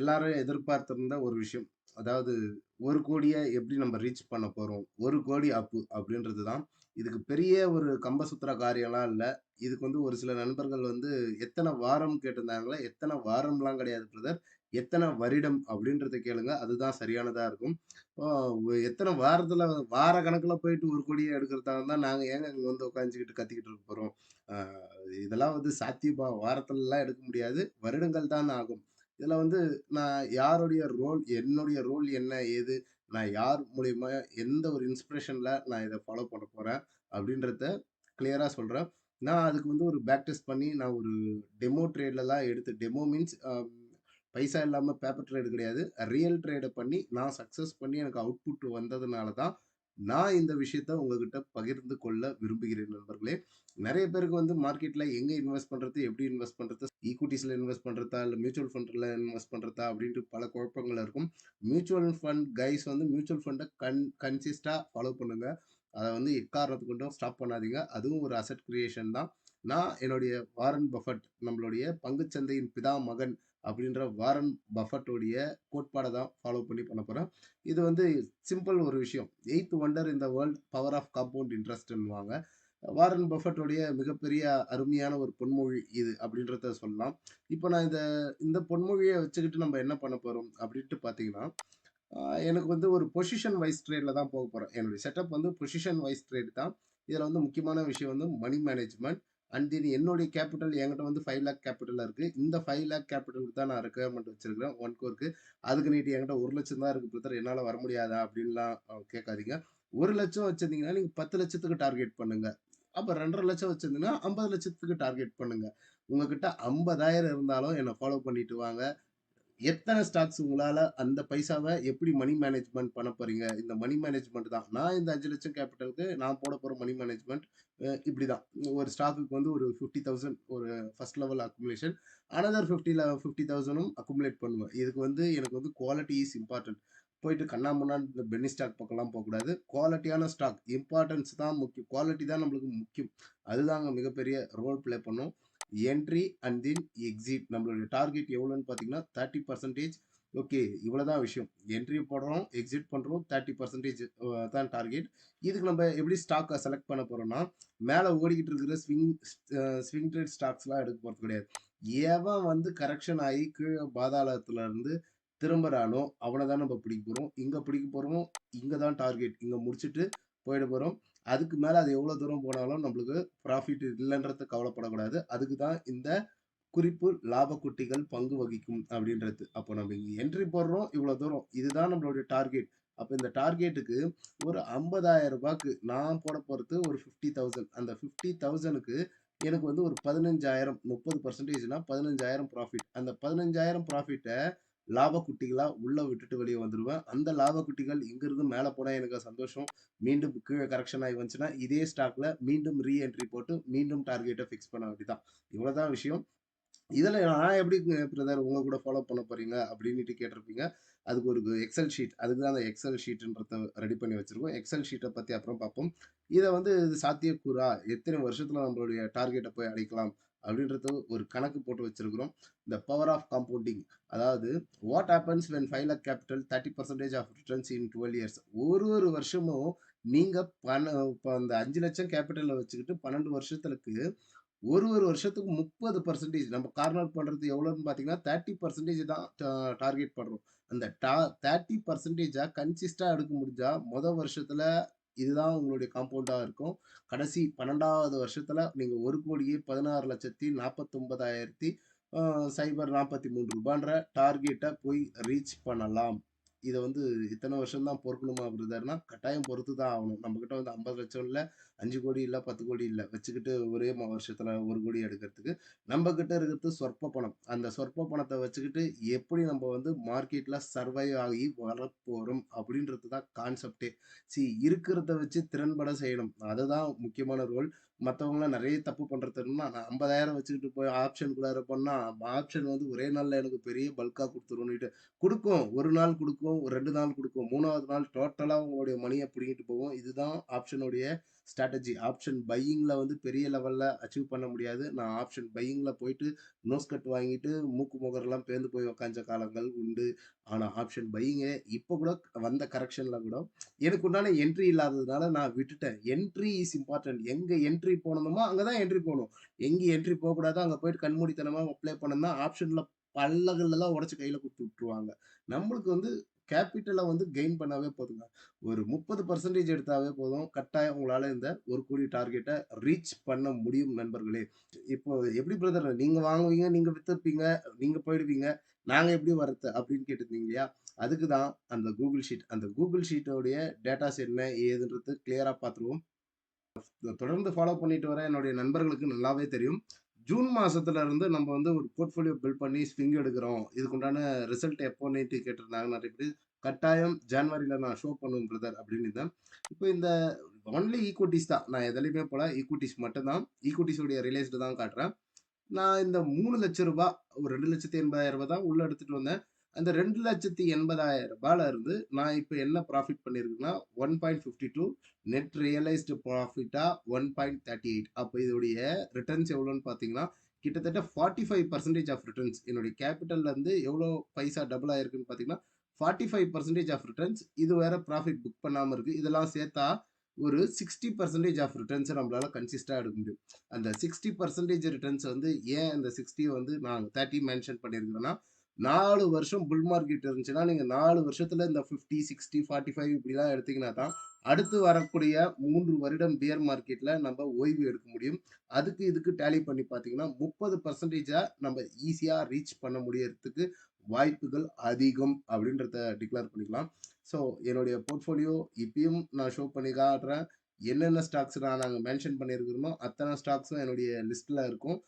எல்லாரும் எதிர்பார்த்திருந்த ஒரு விஷயம். அதாவது ஒரு கோடியை எப்படி நம்ம ரீச் பண்ண போகிறோம் ஒரு கோடி அப்பு அப்படின்றது தான். இதுக்கு பெரிய ஒரு கம்ப சுத்துற காரியம்லாம் இல்லை இதுக்கு வந்து ஒரு சில நண்பர்கள் வந்து எத்தனை வாரம் கேட்டிருந்தாங்களே எத்தனை வாரம்லாம் கிடையாது பிரதர். எத்தனை வருடம் அப்படின்றத கேளுங்க. அதுதான் சரியானதாக இருக்கும். எத்தனை வாரத்தில் வார கணக்கில் போயிட்டு ஒரு கோடியை எடுக்கிறதாக தான் நாங்கள் ஏங்க இங்கே வந்து உட்காந்துக்கிட்டு கத்திக்கிட்டு இருக்க போகிறோம் இதெல்லாம் வந்து சாத்தியமாக வாரத்துலலாம் எடுக்க முடியாது. வருடங்கள் தான் ஆகும். இதில் வந்து நான் யாருடைய ரோல் என்னுடைய ரோல் என்ன? ஏது? நான் யார் மூலியமா எந்த ஒரு இன்ஸ்பிரேஷனில் நான் இதை ஃபாலோ பண்ண போகிறேன் அப்படின்றத கிளியராக சொல்கிறேன் நான் அதுக்கு வந்து ஒரு பேக் டெஸ்ட் பண்ணி நான் ஒரு டெமோ ட்ரேட்லலாம் எடுத்து டெமோ மீன்ஸ் பைசா இல்லாமல் பேப்பர் ட்ரேடு கிடையாது. ரியல் ட்ரேடை பண்ணி நான் சக்ஸஸ் பண்ணி எனக்கு அவுட்புட் வந்ததுனால தான், நான் இந்த விஷயத்த உங்ககிட்ட பகிர்ந்து கொள்ள விரும்புகிறேன் நண்பர்களே. நிறைய பேருக்கு வந்து மார்க்கெட்ல எங்க இன்வெஸ்ட் பண்றது? எப்படி இன்வெஸ்ட் பண்றது? ஈக்விட்டீஸ்ல இன்வெஸ்ட் பண்றதா? இல்ல மியூச்சுவல் ஃபண்ட்ல இன்வெஸ்ட் பண்றதா? அப்படின்ட்டு பல குழப்பங்கள் இருக்கும். மியூச்சுவல் ஃபண்ட் கைஸ் வந்து மியூச்சுவல் ஃபண்டை கன் கன்சிஸ்டா ஃபாலோ பண்ணுங்க. அதை வந்து எக்காரணத்துக்கு கொண்டும் ஸ்டாப் பண்ணாதீங்க. அதுவும் ஒரு அசெட் கிரியேஷன் தான். நான் என்னுடைய வாரன் பஃபட் நம்மளுடைய பங்குச் சந்தையின் பிதா மகன் அப்படின்ற வாரன் பஃபட்டோடைய கோட்பாடை தான் ஃபாலோ பண்ணி பண்ண போகிறோம் இது வந்து சிம்பிள் ஒரு விஷயம். எயித் ஒண்டர் இந்த வேர்ல்ட் பவர் ஆஃப் காம்பவுண்ட் இன்ட்ரெஸ்ட்ன்னுவாங்க. வாரன் பஃபட்டோடைய மிகப்பெரிய அருமையான ஒரு பொன்மொழி இது அப்படின்றத சொல்லலாம். இப்போ நான் இந்த இந்த பொன்மொழியை வச்சுக்கிட்டு நம்ம என்ன பண்ண போகிறோம் அப்படின்ட்டு பார்த்தீங்கன்னா, எனக்கு வந்து ஒரு பொசிஷன் வைஸ் ட்ரேடில் தான் போக போகிறோம் என்னுடைய செட்டப் வந்து பொசிஷன் வைஸ் ட்ரேட் தான். இதில் வந்து முக்கியமான விஷயம் வந்து மணி மேனேஜ்மெண்ட் அண்ட் தென் என்னுடைய கேபிட்டல் என்கிட்ட வந்து ஃபைவ் லேக் கேபிட்டல் இருக்குது இந்த ஃபைவ் லேக் கேபிட்டலுக்கு தான் நான் ரெக்குயர்மெண்ட் வச்சிருக்கிறேன். ஒன் கோர்க்கு. அதுக்கு நீட்டு என்கிட்ட 1,00,000 தான் இருக்குது பிரதர். என்னால் வர முடியாதா? அப்படின்லாம் கேட்காதீங்க ஒரு லட்சம் வச்சிருந்தீங்கன்னா, நீங்க 10,00,000க்கு டார்கெட் பண்ணுங்க. லட்சம் 2,50,000 வச்சிருந்தீங்கன்னா, 50,00,000க்கு டார்கெட் பண்ணுங்க. உங்ககிட்ட 50,000 இருந்தாலும் என்னை ஃபாலோ பண்ணிட்டு வாங்க. எத்தனை ஸ்டாக்ஸ் உங்களால் அந்த பைசாவை எப்படி மணி மேனேஜ்மெண்ட் பண்ண போறீங்க? இந்த மணி மேனேஜ்மெண்ட் தான். நான் இந்த அஞ்சு லட்சம் கேபிட்டலுக்கு நான் போட போகிற மணி மேனேஜ்மெண்ட் இப்படி இப்படிதான். ஒரு ஸ்டாக்குக்கு வந்து ஒரு 50,000 ஒரு ஃபர்ஸ்ட் லெவல் அக்குமுலேஷன். அனதர் 50ல 50,000ம் அக்குமுலேட் பண்ணுவேன். இதுக்கு வந்து எனக்கு வந்து குவாலிட்டி இஸ் இம்பார்ட்டன்ட் போயிட்டு கண்ணா இந்த பென்னி ஸ்டாக் பக்கம்லாம் போகக்கூடாது குவாலிட்டியான ஸ்டாக். இம்பார்ட்டன்ஸ் தான் முக்கியம். குவாலிட்டி தான் நம்மளுக்கு முக்கியம். அதுதாங்க மிகப்பெரிய ரோல் ப்ளே பண்ணும். Entry and then exit. நம்மளுடைய டார்கெட் எவ்வளோன்னு பார்த்தீங்கன்னா, 30% ஓகே. இவ்வளோதான் விஷயம். என்ட்ரி போடுறோம், எக்ஸிட் பண்ணுறோம் தேர்ட்டி பர்சன்டேஜ் தான் டார்கெட். இதுக்கு நம்ம எப்படி ஸ்டாக்கை செலக்ட் பண்ண போகிறோம்னா மேலே ஓடிக்கிட்டு இருக்கிற ஸ்விங் ஸ்விங் ட்ரேட் ஸ்டாக்ஸ்லாம் எடுக்க போகிறது கிடையாது. எவன் வந்து கரெக்ஷன் ஆகி கீழே பாதாளத்துலேருந்து திரும்புறானோ, அவனை தான் நம்ம பிடிக்க போகிறோம் இங்கே பிடிக்க போகிறோம் இங்கே தான் டார்கெட். இங்கே முடிச்சுட்டு போயிட போகிறோம் அதுக்கு மேலே அது எவ்வளோ தூரம் போனாலும் நம்மளுக்கு ப்ராஃபிட் இல்லைன்றத கவலைப்படக்கூடாது. அதுக்கு தான் இந்த குறிப்பு லாபக்குட்டிகள் பங்கு வகிக்கும் அப்படின்றது. அப்போ நம்ம இங்க என்ட்ரி போடுறோம். இவ்வளோ தூரம். இதுதான் நம்மளுடைய டார்கெட். அப்ப இந்த டார்கெட்டுக்கு ஒரு ஐம்பதாயிரம் ரூபாய்க்கு நான் போட போறது ஒரு 50,000 அந்த 50,000க்கு எனக்கு வந்து ஒரு பதினஞ்சாயிரம் முப்பது பர்சன்டேஜ்னா பதினஞ்சாயிரம் ப்ராஃபிட். அந்த பதினஞ்சாயிரம் ப்ராஃபிட்டை லாப குட்டிகளாக உள்ளே விட்டுட்டு வெளியே வந்துடுவேன் அந்த லாபக்குட்டிகள் இங்கிருந்து மேலே போனால் எனக்கு சந்தோஷம். மீண்டும் கீழே கரெக்ஷன் ஆகி வந்துச்சுன்னா, இதே ஸ்டாக்ல மீண்டும் ரீஎன்ட்ரி போட்டு மீண்டும் டார்கெட்டை ஃபிக்ஸ் பண்ண வேண்டியதான் இவ்வளோதான் விஷயம். இதில் நான் எப்படி பிரதர் உங்கள் கூட ஃபாலோ பண்ண போறீங்க? அப்படின்ட்டு கேட்டிருப்பீங்க. அதுக்கு ஒரு எக்ஸல் ஷீட். அதுக்கு தான் அந்த எக்ஸல் ஷீட்ன்றத ரெடி பண்ணி வச்சுருக்கோம் எக்ஸல் ஷீட்டை பற்றி அப்புறம் பார்ப்போம். இதை வந்து இது சாத்தியக்கூறா? எத்தனை வருஷத்தில் நம்மளுடைய டார்கெட்டை போய் அடைக்கலாம்? அப்படின்றது ஒரு கணக்கு போட்டு வச்சிருக்கிறோம். இந்த பவர் ஆஃப் காம்பவுண்டிங். அதாவது what happens when 5,00,000 capital 30% of returns in 12 years. ஒரு ஒரு வருஷமும் நீங்கள் பண இப்போ அந்த அஞ்சு லட்சம் கேபிட்டலில் வச்சுக்கிட்டு 12 வருஷத்துக்கு ஒரு ஒரு வருஷத்துக்கு முப்பது பர்சன்டேஜ் நம்ம கார்னர் பண்ணுறது எவ்வளோன்னு பார்த்தீங்கன்னா தேர்ட்டி பர்சன்டேஜ் தான் டார்கெட் பண்ணுறோம் அந்த டா தேர்ட்டி பர்சன்டேஜாக கன்சிஸ்டாக எடுக்க முடிஞ்சால் மொதல் வருஷத்தில் இதுதான் உங்களுடைய காம்பவுண்டாக இருக்கும். கடைசி பன்னெண்டாவது வருஷத்தில் நீங்கள் ஒரு கோடியே பதினாறு லட்சத்தி நாற்பத்தொம்பதாயிரத்தி சைபர் நாற்பத்தி மூணு ரூபான்ற டார்கெட்டை போய் ரீச் பண்ணலாம். இதை வந்து இத்தனை வருஷம்தான் பொறுக்கணுமா பிரதர்னா கட்டாயம் பொறுத்து தான் ஆகணும். நம்மக்கிட்ட வந்து ஐம்பது லட்சம் இல்லை அஞ்சு கோடி இல்லை பத்து கோடி இல்லை வச்சுக்கிட்டு ஒரே வருஷத்தில் ஒரு கோடி எடுக்கிறதுக்கு. நம்மக்கிட்ட இருக்கிறது சொற்ப பணம். அந்த சொற்ப பணத்தை வச்சுக்கிட்டு எப்படி நம்ம வந்து மார்க்கெட்டில் சர்வைவ் ஆகி வரப்போகிறோம் அப்படின்றது தான் கான்செப்ட்டே. சி இருக்கிறத வச்சு திறன்பட செய்யணும். அதுதான் முக்கியமான ரோல். மற்றவங்களாம் நிறைய தப்பு பண்ணுறதுன்னா நான் 50,000 வச்சுக்கிட்டு போய் ஆப்ஷனுக்குள்ளார பண்ணா, ஆப்ஷன் வந்து ஒரே நாளில் எனக்கு பெரிய பல்காக குடுத்துரும்னுட்டு குடுக்கும். 1 நாள் கொடுக்கும் ஒரு ரெண்டு நாள் கொடுக்கும் மூணாவது நாள் டோட்டலாக உங்களுடைய மணியை பிடிங்கிட்டு போவோம் இதுதான் ஆப்ஷனுடைய ஸ்ட்ராட்டஜி ஆப்ஷன் பையிங்கில் வந்து பெரிய லெவலில் அச்சீவ் பண்ண முடியாது. நான் ஆப்ஷன் பையிங்கில் போயிட்டு நோஸ் கட் வாங்கிட்டு மூக்கு முகரெல்லாம் பேர்ந்து போய் உக்காஞ்ச காலங்கள் உண்டு. ஆனால் ஆப்ஷன் பையிங்கே இப்போ கூட வந்த கரெக்ஷனில் கூட எனக்கு உண்டான என்ட்ரி இல்லாததுனால நான் விட்டுட்டேன். Entry is important. எங்கே என்ட்ரி போனோமோ அங்கே தான் என்ட்ரி போகணும் எங்கே என்ட்ரி போகக்கூடாதோ அங்கே போயிட்டு கண்மூடித்தனமாக அப்ளை பண்ணோம்னா ஆப்ஷனில் பல்லகள்லாம் உடச்சி கையில் கொடுத்து விட்டுருவாங்க. நம்மளுக்கு வந்து கேபிட்டலை வந்து கெயின் பண்ணாவே போதுங்க. ஒரு 30% எடுத்தாவே போதும். கட்டாயம் உங்களால் இந்த ஒரு கோடி டார்கெட்டை ரீச் பண்ண முடியும் நண்பர்களே. இப்போ எப்படி பிரதர் நீங்கள் வாங்குவீங்க, நீங்கள் விற்றுப்பீங்க நீங்கள் போயிடுவீங்க. நாங்கள் எப்படி வரது? அப்படின்னு கேட்டிருந்தீங்க இல்லையா? அதுக்கு தான் அந்த கூகுள் ஷீட். அந்த கூகுள் ஷீட்டோடைய டேட்டாஸ் என்ன? ஏதுன்றது கிளியராக பார்த்துருவோம். தொடர்ந்து ஃபாலோ பண்ணிட்டு வர என்னுடைய நண்பர்களுக்கு நல்லாவே தெரியும். ஜூன் மாசத்துல இருந்து நம்ம வந்து ஒரு போர்ட்ஃபோலியோ பில்ட் பண்ணி ஸ்விங் எடுக்கிறோம். இதுக்குண்டான ரிசல்ட் எப்போ நேற்று கேட்டிருந்தாங்க நிறைய பேர் கட்டாயம் ஜான்வரில நான் ஷோ பண்ணுவேன் பிரதர் அப்படின்னு இருந்தேன். இப்போ இந்த ஒன்லி ஈக்குவிட்டிஸ் தான். நான் எதுலையுமே போல. ஈக்குவிட்டிஸ் மட்டும்தான் ஈக்குவிட்டிஸோடைய ரிலேஸ்டு தான் காட்டுறேன். நான் இந்த மூணு லட்சம் ரூபாய் ஒரு ரெண்டு லட்சத்தி எண்பதாயிரம் ரூபாய் தான் உள்ள எடுத்துட்டு வந்தேன். அந்த ரெண்டு லட்சத்தி எண்பதாயிரம் ரூபாயில இருந்து நான் இப்போ என்ன ப்ராஃபிட் பண்ணியிருக்கேன்னா 1.52 நெட் ரியலைஸ்டு ப்ராஃபிட்டாக ஒன் பாய்ண்ட் தேர்ட்டி எயிட் அப்போ இதோடைய ரிட்டர்ன்ஸ் எவ்வளோன்னு பார்த்தீங்கன்னா, கிட்டத்தட்ட 45% ஆஃப் ரிட்டர்ன்ஸ் என்னுடைய கேப்பிட்டல்ல இருந்து எவ்வளோ பைசா டபுள் ஆயிருக்குன்னு பார்த்தீங்கன்னா, 45% ஆஃப் ரிட்டர்ன்ஸ். இது வேற ப்ராஃபிட் புக் பண்ணாமல் இருக்குது இதெல்லாம் சேர்த்தா ஒரு 60% ஆஃப் ரிட்டர்ன்ஸை நம்மளால் கன்சிஸ்டாக எடுக்க முடியும். அந்த 60% ரிட்டர்ன்ஸ் வந்து ஏன் அந்த 60 வந்து நான் 30 மென்ஷன் பண்ணியிருக்கேன்னா நாலு வருஷம் புல் மார்க்கெட் இருந்துச்சுன்னா, நீங்க நாலு வருஷத்துல இந்த 50, 60, 45 இப்படிலாம் எடுத்தீங்கன்னா தான், அடுத்து வரக்கூடிய மூன்று வருடம் பியர் மார்க்கெட்ல நம்ம ஓய்வு எடுக்க முடியும். அதுக்கு இதுக்கு டேலி பண்ணி பார்த்தீங்கன்னா, முப்பது பர்சன்டேஜை நம்ம ஈஸியா ரீச் பண்ண முடியறதுக்கு வாய்ப்புகள் அதிகம் அப்படின்றத டிக்ளேர் பண்ணிக்கலாம். ஸோ என்னுடைய போர்ட்ஃபோலியோ இப்பயும் நான் ஷோ பண்ணி காட்டுறேன். என்னென்ன ஸ்டாக்ஸ் நான் நாங்கள் மென்ஷன் பண்ணியிருக்கிறோமோ, அத்தனை ஸ்டாக்ஸும் என்னுடைய லிஸ்ட்டில் இருக்கும்.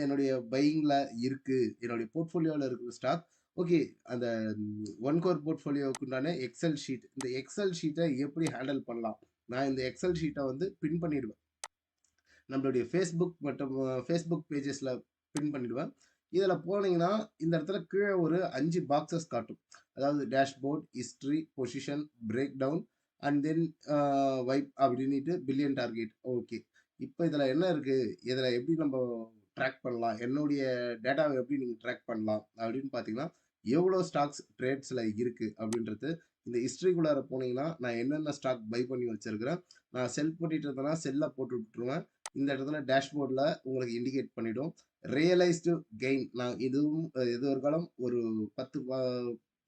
என்னுடைய பையிங்கில் இருக்குது என்னுடைய போர்ட்ஃபோலியோவில் இருக்கிற ஸ்டாக். ஓகே. அந்த ஒன் கோர் போர்ட்ஃபோலியோவுக்கு உண்டான ஷீட். இந்த எக்ஸல் ஷீட்டை எப்படி ஹேண்டில் பண்ணலாம்? நான் இந்த எக்ஸல் ஷீட்டை வந்து பின் பண்ணிடுவேன். நம்மளுடைய ஃபேஸ்புக் மற்றும் ஃபேஸ்புக் பேஜஸில் பின் பண்ணிடுவேன். இதில் போனீங்கன்னா, இந்த இடத்துல கீழே ஒரு அஞ்சு பாக்ஸஸ் காட்டும். அதாவது dashboard, history position, break down and then vibe அப்படின்னுட்டு பில்லியன் டார்கெட். ஓகே. இப்போ இதில் என்ன இருக்குது இதில் எப்படி நம்ம ட்ராக் பண்ணலாம்? என்னுடைய டேட்டாவை எப்படி நீங்கள் ட்ராக் பண்ணலாம்? அப்படின்னு பார்த்தீங்கன்னா, எவ்வளோ ஸ்டாக்ஸ் ட்ரேட்ஸில் இருக்குது அப்படின்றது. இந்த ஹிஸ்ட்ரிக்குள்ளார போனீங்கன்னா, நான் என்னென்ன ஸ்டாக் பை பண்ணி வச்சுருக்கிறேன் நான் செல் பண்ணிட்டு இருந்தேன்னா, செல்லை போட்டு விட்டுருவேன். இந்த இடத்துல டேஷ்போர்டில் உங்களுக்கு இண்டிகேட் பண்ணிவிடும் ரியலைஸ்டு கெயின் நான் இதுவும் இதுவரைக்காலம் ஒரு காலம் ஒரு பத்து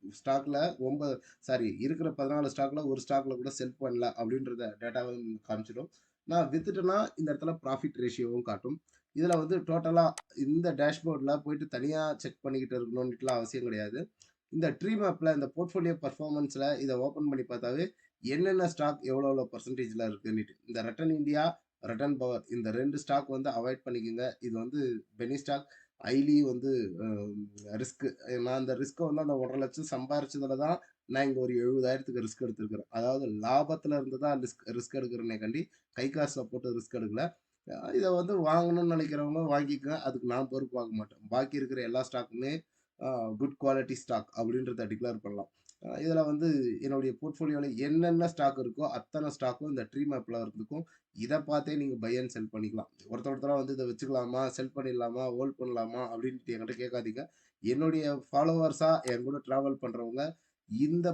ஸ்டாக்ல ஒன்பது சாரி இருக்கிற 14 ஸ்டாக்ல ஒரு ஸ்டாக்ல கூட செல் பண்ணல அப்படின்றத டேட்டாவும் காமிச்சிடும். நான் வித்துட்டேன்னா, இந்த இடத்துல ப்ராஃபிட் ரேஷியோவும் காட்டும். இதில் வந்து டோட்டலாக இந்த டேஷ்போர்டில் போயிட்டு தனியாக செக் பண்ணிக்கிட்டு இருக்கணும்னுட்டுலாம் அவசியம் கிடையாது. இந்த ட்ரீ மேப்பில் இந்த போர்ட்ஃபோலியோ பர்ஃபார்மன்ஸில் இதை ஓப்பன் பண்ணி பார்த்தாவே, என்னென்ன ஸ்டாக் எவ்வளோ எவ்வளோ பர்சன்டேஜில் இருக்குன்னுட்டு. இந்த ரிட்டன் இந்தியா, ரிட்டன் பவர் இந்த ரெண்டு ஸ்டாக் வந்து அவாய்ட் பண்ணிக்கோங்க இது வந்து பெனி ஸ்டாக் ஹைலி வந்து ரிஸ்க்கு நான் அந்த ரிஸ்க்கை வந்து அந்த 1,50,000 சம்பாரிச்சதுல தான் நான் இங்கே ஒரு 70,000க்கு ரிஸ்க் எடுத்துருக்குறேன் அதாவது லாபத்தில் இருந்து தான் ரிஸ்க் ரிஸ்க் எடுக்கிறேனே கண்டி கை காசில் போட்டு ரிஸ்க் எடுக்கல. இதை வந்து வாங்கணும்னு நினைக்கிறவங்க வாங்கிக்கங்க. அதுக்கு நான் பொறுப்பு வாங்க மாட்டேன். பாக்கி இருக்கிற எல்லா ஸ்டாக்குமே குட் குவாலிட்டி ஸ்டாக் அப்படின்றத டிக்ளேர் பண்ணலாம். இதில் வந்து என்னுடைய போர்ட்ஃபோலியோவில் என்னென்ன ஸ்டாக் இருக்கோ, அத்தனை ஸ்டாக்கும் இந்த ட்ரீ ஆப்பில் இருந்துக்கும். இதை பார்த்தே நீங்கள் பை அண்ட் செல் பண்ணிக்கலாம். ஒருத்தர் ஒருத்தராக வந்து இதை வச்சுக்கலாமா? செல் பண்ணிடலாமா? ஹோல்ட் பண்ணலாமா? அப்படின்ட்டு என்கிட்ட கேட்காதீங்க. என்னுடைய ஃபாலோவர்ஸாக என் கூட ட்ராவல் பண்ணுறவங்க இந்த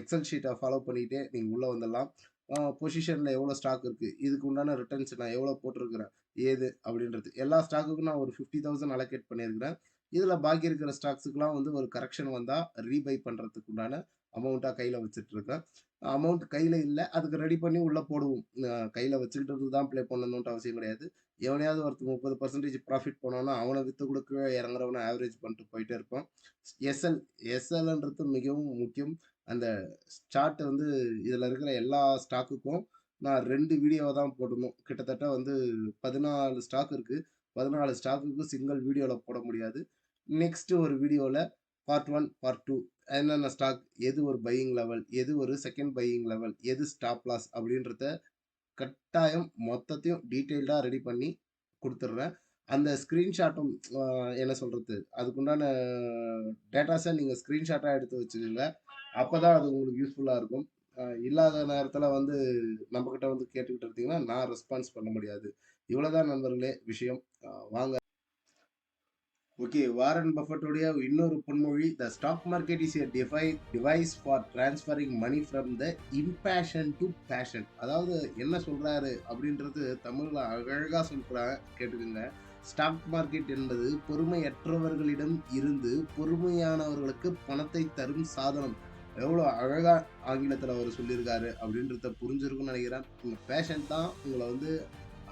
எக்ஸல் ஷீட்டை ஃபாலோ பண்ணிட்டே நீங்க உள்ள வந்துடலாம். அ பொசிஷன்ல எவ்வளோ ஸ்டாக் இருக்கு? இதுக்கு உண்டான ரிட்டர்ன்ஸ் நான் எவ்வளோ போட்டிருக்கிறேன்? ஏது? அப்படின்றது. எல்லா ஸ்டாக்குக்கும் நான் ஒரு 50,000 அலோகேட் பண்ணியிருக்கிறேன். இதுல பாக்கி இருக்கிற ஸ்டாக்ஸுக்குலாம் வந்து ஒரு கரெக்ஷன் வந்தா ரீபை பண்றதுக்கு உண்டான அமௌண்ட்டா கையில வச்சுட்டு இருக்கேன். அமௌண்ட் கையில இல்லை அதுக்கு ரெடி பண்ணி உள்ள போடுவோம். கையில் கையில வச்சுக்கிட்டு தான் ப்ளே பண்ணணும்ன்ட்டு அவசியம் கிடையாது. எவனையாவது ஒருத்தர் முப்பது பர்சன்டேஜ் ப்ராஃபிட் போனான்னா, அவனை வித்து கொடுக்க இறங்குறவனை ஆவரேஜ் பண்ணிட்டு போயிட்டே இருப்போம். எஸ்எல் எஸ்எல்ன்றது மிகவும் முக்கியம். அந்த சார்ட் வந்து இதில் இருக்கிற எல்லா ஸ்டாக்குக்கும் நான் ரெண்டு வீடியோவை தான் போடணும். கிட்டத்தட்ட வந்து 14 ஸ்டாக் இருக்குது பதினாலு ஸ்டாக்குக்கு சிங்கிள் வீடியோவில் போட முடியாது. நெக்ஸ்ட் ஒரு வீடியோவில் பார்ட் ஒன் பார்ட் டூ என்னென்ன ஸ்டாக், எது ஒரு பையிங் லெவல், எது ஒரு செகண்ட் பையிங் லெவல், எது ஸ்டாப் லாஸ் அப்படின்றத கட்டாயம் மொத்தத்தையும் டீட்டெயில்டாக ரெடி பண்ணி கொடுத்துட்றேன் அந்த ஸ்க்ரீன்ஷாட்டும் என்ன சொல்கிறது அதுக்குண்டான டேட்டாஸை நீங்கள் ஸ்க்ரீன்ஷாட்டாக எடுத்து வச்சிக்கீங்கள அப்போ தான் அது உங்களுக்கு யூஸ்ஃபுல்லாக இருக்கும். இல்லாத நேரத்தில் வந்து நம்மக்கிட்ட வந்து கேட்டுக்கிட்டு இருந்தீங்கன்னா, நான் ரெஸ்பான்ஸ் பண்ண முடியாது. இவ்வளோதான் நண்பர்களே விஷயம். வாங்க ஓகே. வாரன் பஃபட்டுடைய இன்னொரு பொன்மொழி, "the stock market is a devi device for transferring money from the impatient to patient." அதாவது என்ன சொல்கிறாரு அப்படின்றது தமிழில் அழகாக சொல்கிறாங்க கேட்டுக்கோங்க ஸ்டாக் மார்க்கெட் என்பது பொறுமையற்றவர்களிடம் இருந்து பொறுமையானவர்களுக்கு பணத்தை தரும் சாதனம். எவ்வளோ அழகாக ஆங்கிலத்தில் அவர் சொல்லியிருக்காரு அப்படின்றத புரிஞ்சிருக்கும்னு நினைக்கிறேன் உங்கள் பேஷன் தான் உங்களை வந்து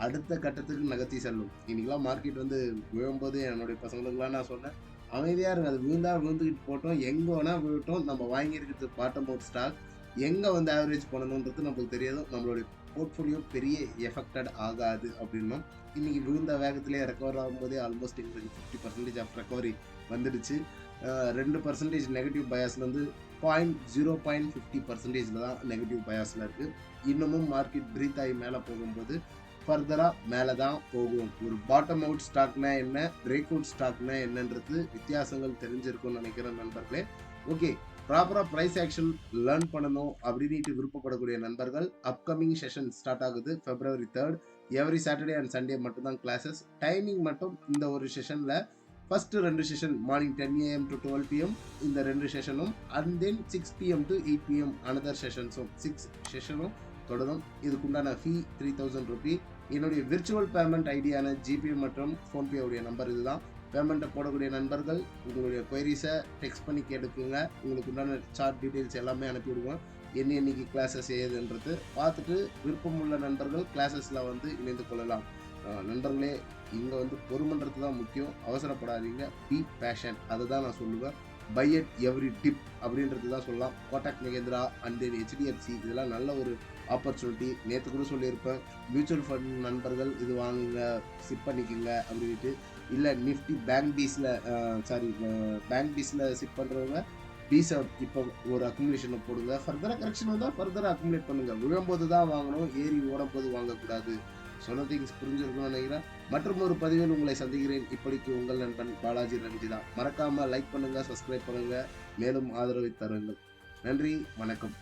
அடுத்த கட்டத்துக்கு நகர்த்தி செல்லும். இன்னைக்கெல்லாம் மார்க்கெட் வந்து விழும்போது என்னுடைய பசங்களுக்குலாம் நான் சொன்னேன், அமைதியாக இருங்க. அது விழுந்தா விழுந்துக்கிட்டு போட்டோம் எங்கே வேணால் விழுட்டோம் நம்ம வாங்கியிருக்கிறது பாட்டம் அவுட் ஸ்டாக். எங்கே வந்து ஆவரேஜ் பண்ணணுன்றது நம்மளுக்கு தெரியாது. நம்மளுடைய போர்ட்ஃபோலியோ பெரிய எஃபெக்டட் ஆகாது." அப்படின்னும் இன்னைக்கு விழுந்த வேகத்திலேயே ரெக்கவர் ஆகும்போதே ஆல்மோஸ்ட் எங்களுக்கு 50% ஆஃப் ரெக்கவரி வந்துடுச்சு. ரெண்டு பர்சன்டேஜ் நெகட்டிவ் பயாஸ்லேருந்து பாயிண்ட் ஜீரோ பாயிண்ட் ஃபிஃப்டி பர்சன்டேஜில் தான் நெகட்டிவ் பயாஸில் இருக்குது இன்னமும் மார்க்கெட் ப்ரீத் ஆகி மேலே போகும்போது, ஃபர்தரா மேலே தான் போகும். ஒரு பாட்டம் அவுட் ஸ்டாக்னா என்ன? பிரேக் அவுட் ஸ்டாக்னா என்னன்றது வித்தியாசங்கள் தெரிஞ்சிருக்கும்னு நினைக்கிறேன் நண்பர்களே. ஓகே. ப்ராப்பராக ப்ரைஸ் ஆக்ஷன் லேர்ன் பண்ணணும் அப்படின்னுட்டு விருப்பப்படக்கூடிய நண்பர்கள், அப்கமிங் செஷன் ஸ்டார்ட் ஆகுது. February 3 every Saturday and Sunday மட்டும்தான் கிளாஸஸ். டைமிங் மட்டும் இந்த ஒரு செஷனில் ஃபஸ்ட்டு ரெண்டு session morning 10 AM to twelve PM இந்த ரெண்டு செஷனும் and then six PM to eight PM another செஷன்ஸும் six செஷனும் தொடரும். இதுக்குண்டான ஃபீ த்ரீ தௌசண்ட் ருபீ என்னுடைய விர்ச்சுவல் பேமெண்ட் ஐடியான ஜிபே மற்றும் ஃபோன்பே உடைய நம்பர் இதுதான். பேமெண்ட்டை போடக்கூடிய நண்பர்கள் உங்களுடைய கொயரிஸை டெக்ஸ்ட் பண்ணி கேட்டுக்கங்க. உங்களுக்கு உண்டான சார்ட் டீட்டெயில்ஸ் எல்லாமே அனுப்பிவிடுவோம் என்ன என்னைக்கு கிளாஸஸ் ஏதுன்றது பார்த்துட்டு விருப்பமுள்ள நண்பர்கள் கிளாஸஸில் வந்து இணைந்து கொள்ளலாம். நண்பர்களே இங்கே வந்து பொறுமைன்றது தான் முக்கியம். அவசரப்படாதீங்க. பி பேஷன் அதை தான் நான் சொல்லுவேன். பை அட் எவ்ரி டிப் அப்படின்றது தான் சொல்லலாம். Kotak Mahindra and then HDFC இதெல்லாம் நல்ல ஒரு ஆப்பர்ச்சுனிட்டி. நேற்று கூட சொல்லியிருப்பேன். மியூச்சுவல் ஃபண்ட் நண்பர்கள் இது வாங்குங்க, சிப் பண்ணிக்கங்க அப்படின்ட்டு. இல்லை நிஃப்டி பேங்க் பீஸில் சாரி பேங்க் பீஸில் சிப் பண்ணுறவங்க பீஸை இப்போ ஒரு அக்குமுலேஷனை போடுங்க. ஃபர்தராக கரெக்ஷன் வந்தால் ஃபர்தராக அக்குமுலேட் பண்ணுங்கள் விழும்போது தான் வாங்கணும். ஏறி ஓடும்போது வாங்கக்கூடாது. சொன்ன திங்ஸ் வந்தீங்கன்னால் மற்றும் ஒரு பதிவில் உங்களை சந்திக்கிறேன். இப்படிக்கு உங்கள் நண்பன் பாலாஜி நன்றி தான் மறக்காமல் லைக் பண்ணுங்கள் சப்ஸ்கிரைப் பண்ணுங்கள் மேலும் ஆதரவை தருங்கள். நன்றி, வணக்கம்.